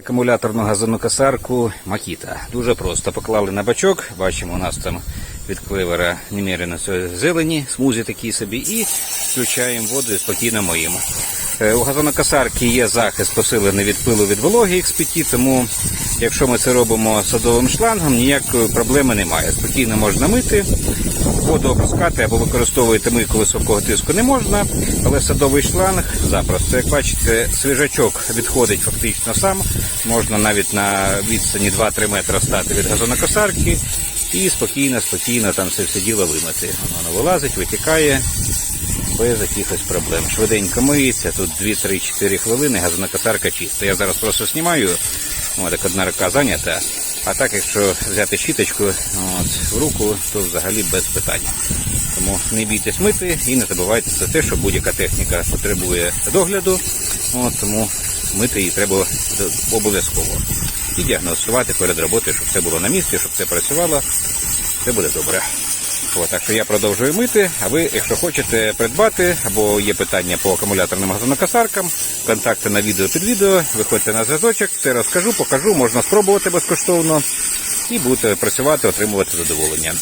Акумуляторну газонокосарку Макіта. Дуже просто. Поклали на бачок. Бачимо, у нас там від кливера немірено зелені, смузі такі собі, і включаємо воду і спокійно моїмо. Е, У газонокосарки є захист посилений від пилу від вологи XPT, тому якщо ми це робимо садовим шлангом, ніякої проблеми немає. Спокійно можна мити, воду опускати або використовувати мийку високого тиску не можна, але садовий шланг запросто. Як бачите, свіжачок відходить фактично сам. Можна навіть на відстані 2-3 метри стати від газонокосарки і спокійно, спокійно там це все діло вимити. Воно вилазить, витікає без якихось проблем. Швиденько миється, тут 2-3-4 хвилини, газонокосарка чиста. Я зараз просто знімаю, о, так одна рука зайнята. А так, якщо взяти щіточку от, в руку, то взагалі без питань. Тому не бійтесь мити і не забувайте за те, що будь-яка техніка потребує догляду, от, тому мити її треба обов'язково. І діагностувати перед роботою, щоб все було на місці, щоб все працювало, все буде добре. От, так що я продовжую мити, а ви, якщо хочете придбати або є питання по акумуляторним газонокосаркам, контакти на відео під відео, виходьте на зв'язочок, все розкажу, покажу, можна спробувати безкоштовно і будете працювати, отримувати задоволення.